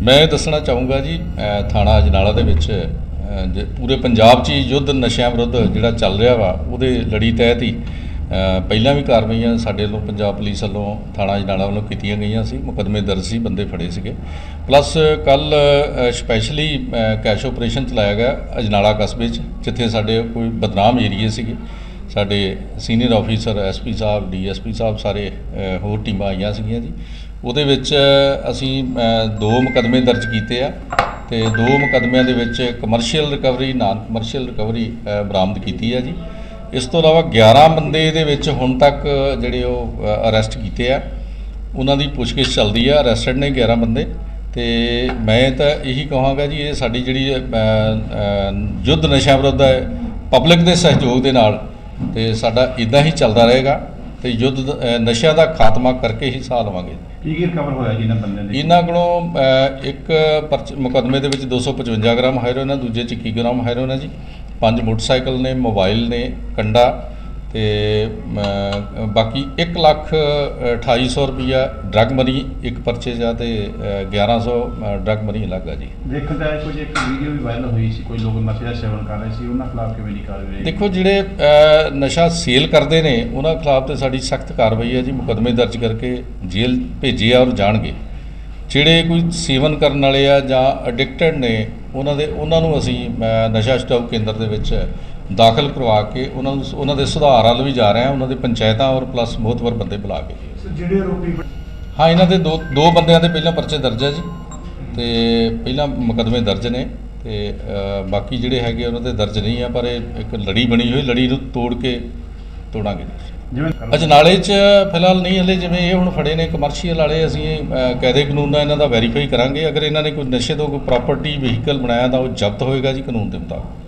ਮੈਂ ਇਹ ਦੱਸਣਾ ਚਾਹੂੰਗਾ ਜੀ ਥਾਣਾ ਅਜਨਾਲਾ ਦੇ ਵਿੱਚ ਜ- ਪੂਰੇ ਪੰਜਾਬ 'ਚ ਹੀ ਯੁੱਧ ਨਸ਼ਿਆਂ ਵਿਰੁੱਧ ਜਿਹੜਾ ਚੱਲ ਰਿਹਾ ਵਾ, ਉਹਦੇ ਲੜੀ ਤਹਿਤ ਹੀ ਪਹਿਲਾਂ ਵੀ ਕਾਰਵਾਈਆਂ ਸਾਡੇ ਵੱਲੋਂ ਪੰਜਾਬ ਪੁਲਿਸ ਵੱਲੋਂ ਥਾਣਾ ਅਜਨਾਲਾ ਵੱਲੋਂ ਕੀਤੀਆਂ ਗਈਆਂ ਸੀ, ਮੁਕੱਦਮੇ ਦਰਜ ਸੀ, ਬੰਦੇ ਫੜੇ ਸੀਗੇ। ਪਲੱਸ ਕੱਲ ਸਪੈਸ਼ਲੀ ਕੈਸ਼ ਆਪਰੇਸ਼ਨ ਚਲਾਇਆ ਗਿਆ ਅਜਨਾਲਾ ਕਸਬੇ 'ਚ, ਜਿੱਥੇ ਸਾਡੇ ਕੋਈ ਬਦਨਾਮ ਏਰੀਏ ਸੀਗੇ। ਸਾਡੇ ਸੀਨੀਅਰ ਆਫੀਸਰ ਐਸਪੀ ਸਾਹਿਬ, ਡੀਐਸਪੀ ਸਾਹਿਬ, ਸਾਰੇ ਹੋਰ ਟੀਮਾਂ ਆਈਆਂ ਸੀਗੀਆਂ ਜੀ। ਉਹਦੇ ਵਿੱਚ ਅਸੀਂ ਦੋ ਮੁਕੱਦਮੇ ਦਰਜ ਕੀਤੇ ਆ ਤੇ ਦੋ ਮੁਕੱਦਮਿਆਂ ਦੇ ਵਿੱਚ commercial recovery non commercial recovery ਬਰਾਮਦ ਕੀਤੀ ਆ ਜੀ। ਇਸ ਤੋਂ ਇਲਾਵਾ 11 ਬੰਦੇ ਇਹਦੇ ਵਿੱਚ ਹੁਣ ਤੱਕ ਜਿਹੜੇ ਉਹ ਅਰੈਸਟ ਕੀਤੇ ਆ। ਉਹਨਾਂ ਦੀ ਪੁੱਛਗਿੱਛ ਚੱਲਦੀ ਆ ਅਰੈਸਟਡ ਨੇ 11 ਬੰਦੇ ਤੇ ਮੈਂ ਤਾਂ ਇਹੀ ਕਹਾਂਗਾ ਜੀ, ਇਹ ਸਾਡੀ ਜਿਹੜੀ ਯੁੱਧ ਨਸ਼ਾ ਵਿਰੁੱਧ ਹੈ ਪਬਲਿਕ ਦੇ ਸਹਿਯੋਗ ਦੇ ਨਾਲ ਤੇ ਸਾਡਾ ਇਦਾਂ ਹੀ ਚੱਲਦਾ ਰਹੇਗਾ ਤੇ ਯੁੱਧ ਦ- ਨਸ਼ਿਆਂ ਦਾ ਖਾਤਮਾ ਕਰਕੇ ਹੀ ਸਾਹ ਲਵਾਂਗੇ। ਕੀ ਕੀ ਰਿਕਵਰ ਹੋਇਆ ਜੀ ਇਹਨਾਂ ਬੰਦਿਆਂ ਦੇ? ਇਹਨਾਂ ਕੋਲੋਂ ਅ, ਇੱਕ ਪਰਚ ਮੁਕੱਦਮੇ ਦੇ ਵਿੱਚ 255 ਗ੍ਰਾਮ ਹੈਰੋਇਨ ਹੈ ਦੂਜੇ 'ਚ 21 ਗ੍ਰਾਮ ਹੈਰੋਇਨ ਹੈ ਜੀ। ਪੰਜ ਮੋਟਰਸਾਈਕਲ ਨੇ ਮੋਬਾਈਲ ਨੇ ਕੰਡਾ ਤੇ ਬਾਕੀ 1 ਲੱਖ 2800 ਰੁਪਈਆ ਡਰਗ ਮਨੀ ਇੱਕ ਪਰਚੇਜ ਆ ਤੇ ਅ, 1100 ਡਰਗ ਮਨੀ ਅਲੱਗ ਆ ਜੀ ਦੇਖਣ ਦਾ ਕੁਝ ਇੱਕ ਵੀਡੀਓ ਵੀ ਵਾਇਰਲ ਹੋਈ ਸੀ ਕੋਈ ਲੋਕ ਨਸ਼ੇ ਦਾ ਸੇਵਨ ਕਰ ਰਹੇ ਸੀ ਉਹਨਾਂ ਖਿਲਾਫ ਕਿਵੇਂ ਦੀ ਕਾਰਵਾਈ ਰਹੇਗੀ? ਦੇਖੋ ਜਿਹੜੇ ਨਸ਼ਾ ਸੇਲ ਕਰਦੇ ਨੇ ਉਹਨਾਂ ਖਿਲਾਫ ਤੇ ਸਾਡੀ ਸਖਤ ਕਾਰਵਾਈ ਹੈ ਜੀ ਮੁਕੱਦਮੇ ਦਰਜ ਕਰਕੇ ਜੇਲ੍ਹ ਭੇਜੇ ਆ ਔਰ ਜਾਣਗੇ ਜਿਹੜੇ ਕੋਈ ਸੇਵਨ ਕਰਨ ਵਾਲੇ ਆ ਜਾਂ ਐਡਿਕਟਡ ਨੇ ਉਹਨਾਂ ਦੇ ਉਹਨਾਂ ਨੂੰ ਅਸੀਂ ਨਸ਼ਾ ਛੁਡਾਊ ਕੇਂਦਰ ਦੇ ਵਿੱਚ ਦਾਖਲ ਕਰਵਾ ਕੇ ਉਹਨਾਂ ਨੂੰ ਉਹਨਾਂ ਦੇ ਸੁਧਾਰ ਵੱਲ ਵੀ ਜਾ ਰਹੇ ਆ ਉਹਨਾਂ ਦੇ ਪੰਚਾਇਤਾਂ ਔਰ ਪਲੱਸ ਮੋਹਤਵਰ ਬੰਦੇ ਬੁਲਾ ਕੇ। ਜਿਹੜੇ ਆਰੋਪੀ ਹਾਂ ਇਹਨਾਂ ਦੇ ਦੋ ਦੋ ਬੰਦਿਆਂ ਦੇ ਪਹਿਲਾਂ ਪਰਚੇ ਦਰਜ ਹੈ ਜੀ। ਤੇ ਪਹਿਲਾਂ ਮੁਕੱਦਮੇ ਦਰਜ ਨੇ ਤੇ ਬਾਕੀ ਜਿਹੜੇ ਹੈਗੇ ਉਹਨਾਂ ਦੇ ਦਰਜ ਨਹੀਂ ਆ ਪਰ ਇਹ ਇੱਕ ਲੜੀ ਬਣੀ ਹੋਈ ਲੜੀ ਨੂੰ ਤੋੜ ਕੇ ਤੋੜਾਂਗੇ। ਜਿਵੇਂ ਅਜਨਾਲੇ 'ਚ ਫਿਲਹਾਲ ਨਹੀਂ ਹਲੇ ਜਿਵੇਂ ਇਹ ਹੁਣ ਫੜੇ ਨੇ ਕਮਰਸ਼ੀਅਲ ਵਾਲੇ ਅਸੀਂ ਕਾਇਦੇ ਕਾਨੂੰਨ ਨਾਲ ਇਹਨਾਂ ਦਾ ਵੈਰੀਫਾਈ ਕਰਾਂਗੇ। ਅਗਰ ਇਹਨਾਂ ਨੇ ਕੋਈ ਨਸ਼ੇ ਤੋਂ ਕੋਈ ਪ੍ਰਾਪਰਟੀ ਵਹੀਕਲ ਬਣਾਇਆ ਤਾਂ ਉਹ ਜ਼ਬਤ ਹੋਏਗਾ ਜੀ ਕਾਨੂੰਨ ਦੇ ਮੁਤਾਬਕ।